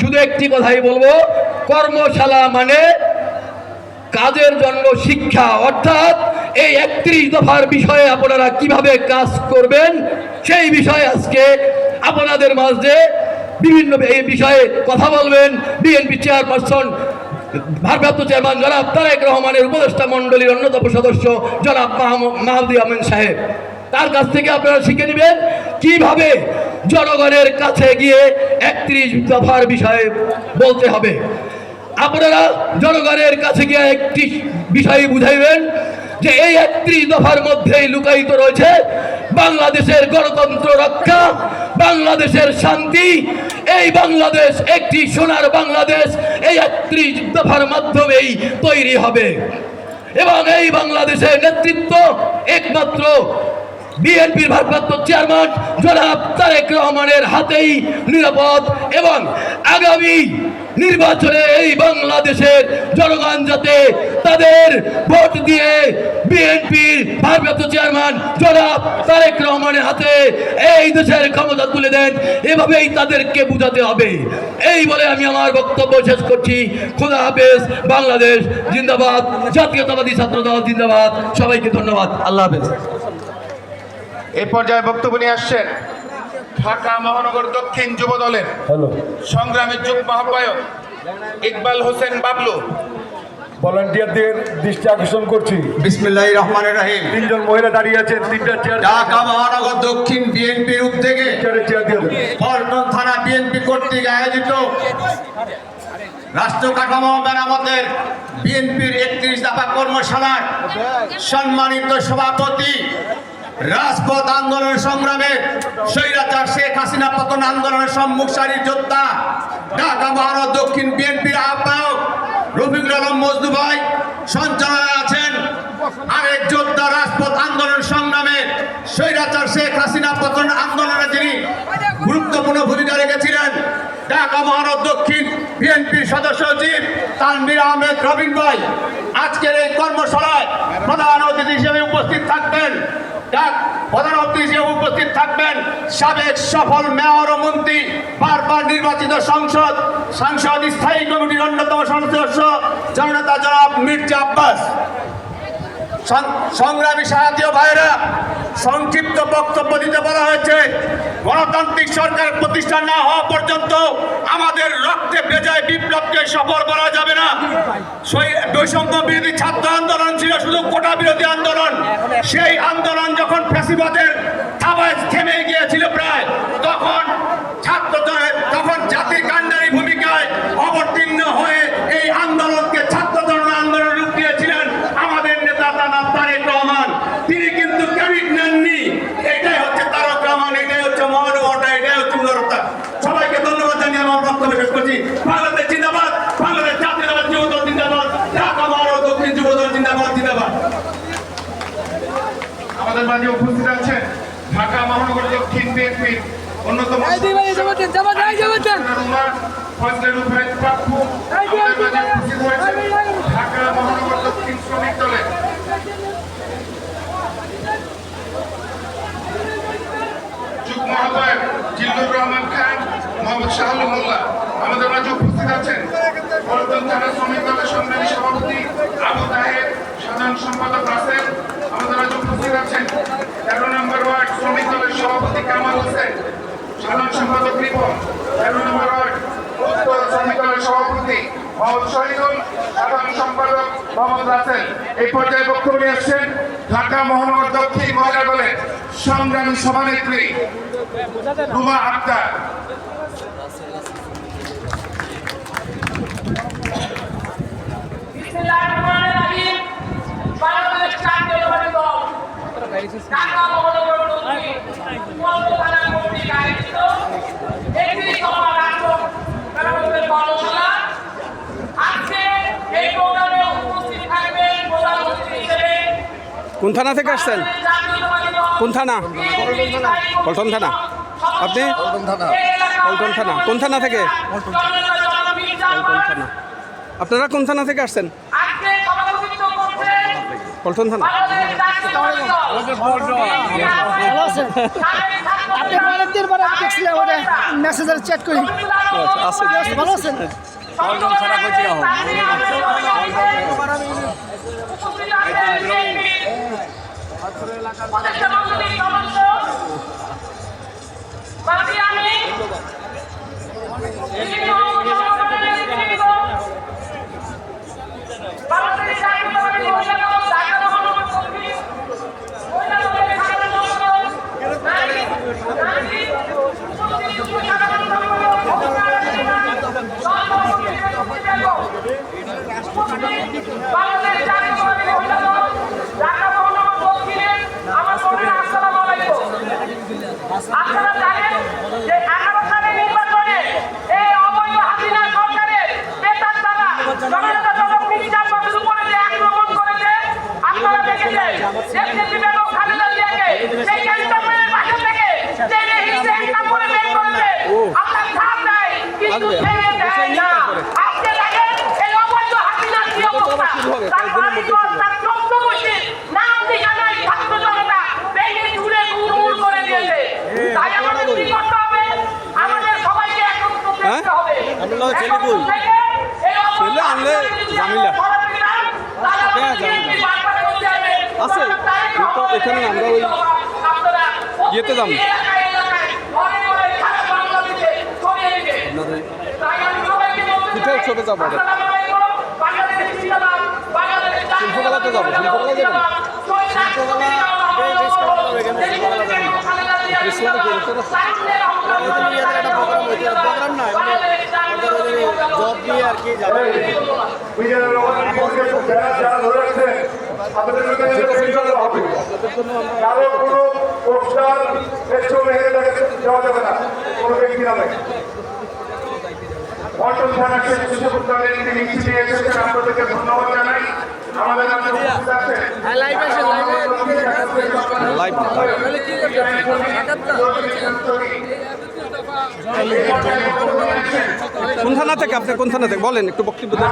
শুধু একটি কথাই বলব, কর্মশালা মানে কাজের জন্য শিক্ষা। অর্থাৎ এই একত্রিশ দফার বিষয়ে আপনারা কীভাবে কাজ করবেন, সেই বিষয়ে আজকে আপনাদের মাঝে বিভিন্ন এই বিষয়ে কথা বলবেন। বিএনপি চেয়ারপারসন, ভারপ্রাপ্ত চেয়ারম্যান জনাব তারেক রহমানের উপদেষ্টা মণ্ডলীর অন্যতম সদস্য জনাব মাহমুদ আমিন সাহেব। তার কাছ থেকে আপনারা শিখে নেবেন কীভাবে জনগণের কাছে গিয়ে একত্রিশ দফার বিষয়ে বলতে হবে। আপনারা জনগণের কাছে গিয়ে একটি বিষয় বুঝাইবেন যে এই একত্রিশ দফার মধ্যেই লুকায়িত রয়েছে বাংলাদেশের গণতন্ত্র রক্ষা, বাংলাদেশের শান্তি। এই বাংলাদেশ একটি সোনার বাংলাদেশ, এই একত্রিশ দফার মাধ্যমেই তৈরি হবে। এবং এই বাংলাদেশের নেতৃত্ব একমাত্র বিএনপির ভারপ্রাপ্ত চেয়ারম্যান জনাব তারেক রহমানের হাতেই নিরাপদ এবং আগামী নির্বাচনে এই বাংলাদেশের জনগণ যাতে তাদের ভোট দিয়ে বিএনপির ভারপ্রাপ্ত চেয়ারম্যান জনাব তারেক রহমানের হাতে এই দেশের ক্ষমতা তুলে দেন, এভাবেই তাদেরকে বুঝাতে হবে। এই বলে আমি আমার বক্তব্য শেষ করছি। খোদা হাফেজ, বাংলাদেশ জিন্দাবাদ, জাতীয়তাবাদী ছাত্রদল জিন্দাবাদ। সবাইকে ধন্যবাদ। আল্লাহ হাফেজ। এই পর্যায়ে বক্তব্য নিয়ে আসছেন ঢাকা মহানগর দক্ষিণ যুব দলের সংগ্রামের যুগ্ম আহ্বায়ক ইকবাল হোসেন বাবলু। ভলান্টিয়ারদের দৃষ্টি আকর্ষণ করছি। বিসমিল্লাহ রহমান রাহিম। তিনজন মহিলা দাঁড়িয়ে আছেন তিনটা চেয়ার ঢাকা মহানগর দক্ষিণ বিএনপির উদ্যোগে চেয়ারে চেয়ার দিয়ে দেন। পল্টন থানা বিএনপি কর্তৃক আয়োজিত রাষ্ট্র কাঠামো মেরামতের বিএনপির একত্রিশ দফা কর্মশালার সম্মানিত সভাপতি রাজপথ আন্দোলন সংগ্রামে স্বৈরাচার শেখ হাসিনা পতন আন্দোলনের সম্মুখ সারির যোদ্ধা, ঢাকা মহানগর দক্ষিণ বিএনপির আহ্বায়ক রফিকুল আলম মজদু ভাই সঞ্চালনায় আছেন। আরেক যোদ্ধা রাজপথ আন্দোলন সংগ্রামে স্বৈরাচার শেখ হাসিনা পতন আন্দোলনে যিনি গুরুত্বপূর্ণ ভূমিকা রেখেছিলেন। ঢাকা মহানগর দক্ষিণ বিএনপির সদস্য সচিব তানভীর আহমেদ রবিন ভাই আজকের এই কর্মশালায় প্রধান অতিথি হিসেবে উপস্থিত থাকবেন। ডাক প্রধান অতিথি উপস্থিত থাকবেন সাবেক সফল মেয়র ও মন্ত্রী, বারবার নির্বাচিত সংসদ, সাংসদ, স্থায়ী কমিটির অন্যতম সদস্য, জননেতা জনাব মির্জা আব্বাস। সংগ্রামী সাহায্য ভাইরা সংক্ষিপ্ত বক্তব্য দিতে বলা হয়েছে, গণতান্ত্রিক সরকার প্রতিষ্ঠা না হওয়া পর্যন্ত আমাদের রক্তে ভেজায় বিপ্লবকে সফল করা যাবে না। বৈষম্য বিরোধী ছাত্র আন্দোলন ছিল শুধু কোটা বিরোধী আন্দোলন। সেই আন্দোলন যখন ফ্যাসিবাদের থাবায় থেমে গিয়েছিল প্রায়, তখন ছাত্র তখন জাতির কাণ্ডারি ভূমিকায় অবতীর্ণ হয়ে এই আন্দোলনকে ছাত্র জনতা আন্দোলন রূপ দিয়েছিলেন আমাদের নেতা তানা তারেক রহমান তিনি কিন্তু ক্যাবিট নেননি এটাই হচ্ছে তারক রহমান এটাই হচ্ছে মহানুভবতা এটাই হচ্ছে উদারতা সবাইকে ধন্যবাদ জানিয়ে আমার বক্তব্য শেষ করছি বাংলাদেশ জিন্দাবাদ বাংলাদেশ জাতীয়তাবাদ যুবদল জিন্দাবাদ ঢাকা মহানগর দক্ষিণ যুবদল জিন্দাবাদ আমাদের মাঝে উপস্থিত আছেন ঢাকা মহানগর দক্ষিণ বিএনপির অন্যতম ঢাকা মহানগর দক্ষিণ শ্রমিক দলের। যুগ্ম আহ্বায়ক জিল্লুর রহমান খান মোহাম্মদ শাহুল মোল্লা। আমাদের মাঝে উপস্থিত আছেন থানা শ্রমিক দলের সংগ্রামী সভাপতি আবু তাহের সাধারণ সম্পাদক রাসেল আমাদের উপস্থিত আছেন। তেরো নম্বর ওয়ার্ড শ্রমিক দলের সভাপতি কামাল হোসেন, সাধারণ সম্পাদক রিপন। তেরো নম্বর ওয়ার্ড শ্রমিক দলের সভাপতি মোহাম্মদ শহীদুল, সাধারণ সম্পাদক মোহাম্মদ রাসেল। এই পর্যায়ে বক্তব্য নিয়ে আসছেন ঢাকা মহানগর দক্ষিণ মহিলা দলের সংগ্রামী সভানেত্রী রুমা আক্তার। বিসমিল্লাহিররহমানিররহিম কোন থানা থেকে আসছেন? কোন থানা? পল্টন থানা। আপনি? পল্টন থানা। কোন থানা থেকে? পল্টন থানা। আপনারা কোন থানা থেকে আসছেন? পল্টন থানা? ভালো আছেন আপনি অনেকদিন পরে আমি দেখছিলাম ওটা মেসেজের চ্যাট করি। আছে। ভালো আছেন বাংলাদেশ জাতীয় ঢাকা মহানগর দক্ষিণে আমার বোনেরা আসসালামু আলাইকুম আপনারা জানেন যে এগারো সালের নির্বাচনে এই অবৈধ হাসিনা সরকারের বেতার দ্বারা জননেতা জনক মির্জা ফখরুল উপরে যে আক্রমণ করেছে আপনারা দেখেছেন দেশনেত্রী বেগম খালেদা জিয়াকে সেই ক্যান্টনমেন্টের পাশে থেকে টেনে হিসেবে একটা করে বের করেছে আপনার ধার দেয় কিন্তু আসবে। ছেড়ে বিষয় দেয় নিয়ে না তারপরে। আজকে দেখেন এই অবৈধ হাসিনার কি অবস্থা শুরু হবে, তার কয়েকদিনের মধ্যে শুরু হবে। তার চোদ্দবর্ষীর নাম ঠিকানায় ছাত্র জনতা ভেঙে চুরে গুড়মুড় করে দিয়েছে তাই আমাদের কি করতে হবে আমাদের সবাইকে একত্র হ্যাঁ? করতে হবে আপনার লগে ছেলে কই? থেকে এই অবস্থা ছেলে আনলে ঝামেলা। আছে। কিন্তু এখানে আমরা ওই ইয়েতে যাব। পিঠা উৎসবে যাব শিল্পকলাতে যাব, শিল্পকলা যাবেন? ইসলামে হবে কারও কোনো পোস্টার পেট্রোল হেরে দেওয়া যাবে না কোনো ব্যক্তি নামে পল্টন থানা শেখ মুজিবুর রহমানের একটি লিখি এসেছেন আপনাদেরকে ধন্যবাদ জানাই আমাদের লাইভ কোন থানা থেকে আপনি কোন থানা থেকে? বলেন, একটু বক্তব্য দেন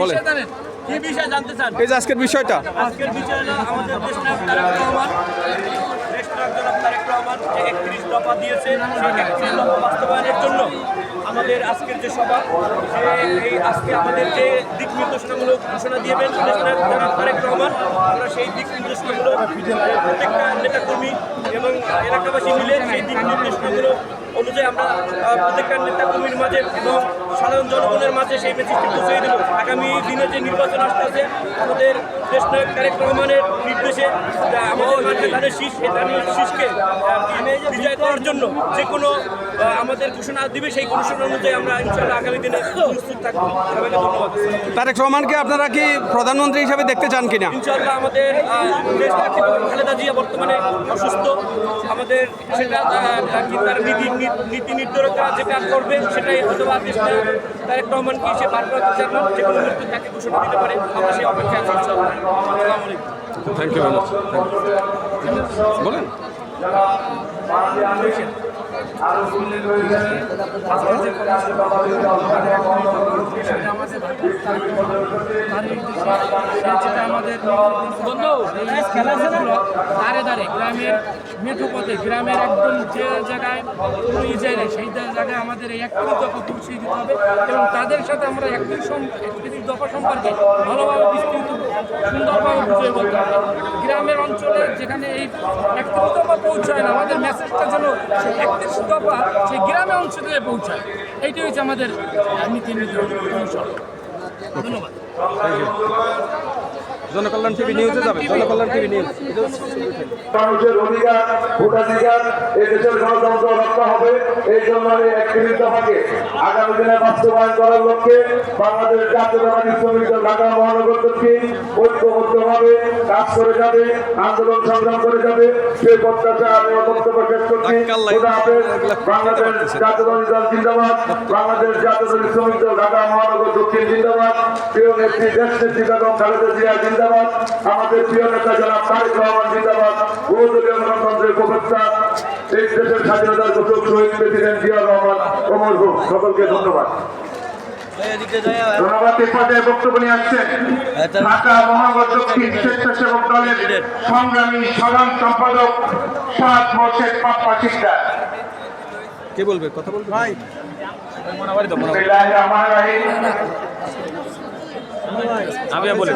বলেন। এই যে আজকের বিষয়টা। আজকের আমাদের দফা দিয়েছে, সেই বাস্তবায়নের জন্য আমাদের আজকের যে সভা এই আজকে আমাদের যে দিক নির্দেশনামূলক ঘোষণা দিয়েবেন তারেক রহমান, আমরা সেই দিক নির্দেশনামূলক প্রত্যেকটা নেতাকর্মী এবং এলাকাবাসী মিলে সেই দিক নির্দেশনামূলক অনুযায়ী আমরা প্রত্যেকটা নেতাকর্মীর মাঝে এবং সাধারণ জনগণের মাঝে সেই মেসেজটি পৌঁছে দেব। আগামী দিনে যে নির্বাচন আসতে আছে আমাদের দেশ নায়ক তারেক রহমানের নির্দেশে আমাদের ধানের শীষ ধানের শীষকে বিজয় করার জন্য যে কোনো আমাদের ঘোষণা দিবে সেই ঘোষণা অনুযায়ী আমরা ইনশাআল্লাহ আগামী দিনে প্রস্তুত থাকব। সবাইকে ধন্যবাদ। তারেক রহমানকে আপনারা কি প্রধানমন্ত্রী হিসাবে দেখতে চান কিনা? ইনশাআল্লাহ আমাদের খালেদা জিয়া বর্তমানে অসুস্থ। আমাদের সেটা কি তার নীতি নী- নীতি নির্ধারকরা যেটা করবে সেটাই হয়তো বা দেশটা তারেক রহমানকে সে ভারপ্রাপ্ত চেয়ারম্যান যে কোনো মৃত্যু তাকে ঘোষণা দিতে পারে। আমরা সেই অপেক্ষায় আছি ইনশাআল্লাহ। আসসালামু আলাইকুম। থ্যাংক ইউ বলেন। খেলাধুলো দাঁড়ে দাঁড়ে গ্রামের মেঠোপথে গ্রামের একদম যে জায়গায় কোনো ই যায় না সেই জায়গায় আমাদের এই একত্রিশ দফা পৌঁছে দিতে হবে এবং তাদের সাথে আমরা একত্রিশ একত্রিশ দফা সম্পর্কে ভালোভাবে বিস্তৃত সুন্দরভাবে বুঝিয়ে বলতে হবে গ্রামের অঞ্চলে যেখানে এই একত্রিশ দফা পৌঁছায় না আমাদের মেসেজটা যেন একত্রিশ দফা সেই গ্রামে অঞ্চলে পৌঁছায়। এইটাই হচ্ছে আমাদের নীতি নির্ধারণ ধন্যবাদ। জনকল্যাণ টিভি নিউজে যাবে জনকল্যাণ টিভি। নিউজ। মানুষের অধিকার ভোটাধিকার এই দেশের গণতন্ত্র রক্ষা হবে এই জন্য এই একত্রিশ দফাকে আগামী দিনে বাস্তবায়ন করার লক্ষ্যে বাংলাদেশ জাতীয়তাবাদী শ্রমিক দল ঢাকা মহানগর দক্ষিণ ঐক্যবদ্ধভাবে কাজ করে যাবে আন্দোলন সংগ্রাম করে যাবে। সেই প্রত্যাশা আমি আমার বক্তব্য শেষ করছি। বাংলাদেশ। জাতীয়তাবাদী দল জিন্দাবাদ। বাংলাদেশ জাতীয়তাবাদী শ্রমিক দল ঢাকা মহানগর দক্ষিণ জিন্দাবাদ। প্রিয় নেত্রী দেশ নেত্রী বেগম খালেদা জিয়া জিন্দাবাদ। আমাদের প্রিয় নেতা জনাব তারেক রহমান জিন্দাবাদ। বহুদলীয় গণতন্ত্রের প্রবক্তা এই দেশের স্বাধীনতার ঘোষক শহীদ প্রেসিডেন্ট জিয়া রহমান ওমর হোক সকলকে ধন্যবাদ। বক্তব্য নিয়ে আসছেন ঢাকা মহানগর দক্ষিণ স্বেচ্ছাসেবক দলের সংগ্রামী সাধারণ সম্পাদক সাত মোর্শেদ পাপ্পা শিকদার। কে বলবে? কথা বলবে? বিসমিল্লাহির রহমানির রহিম। আমি বলি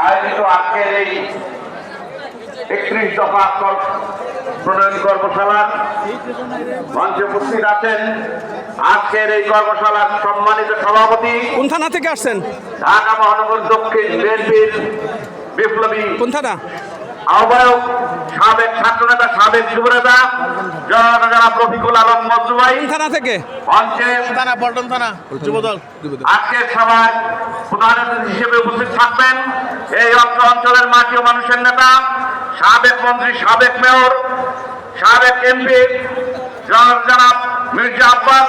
আয়োজিত আজকের এই একত্রিশ দফা প্রণয়ন কর্মশালার মঞ্চে উপস্থিত আছেন আজকের এই কর্মশালার সম্মানিত সভাপতি কোন থানা থেকে আসছেন? ঢাকা মহানগর দক্ষিণ বিএনপির বিপ্লবী কোন থানা? আহ্বায়ক সাবেক ছাত্রনেতা সাবেক যুবনেতা জনতা রফিকুল আলম মজুভাই কোন থানা থেকে? থানা পল্টন থানা যুবদল আজকের সভায় প্রধান হিসেবে উপস্থিত থাকবেন এই অঞ্চলের মাটি ও মানুষের নেতা সাবেক মন্ত্রী সাবেক মেয়র সাবেক এমপি জনাব মির্জা আব্বাস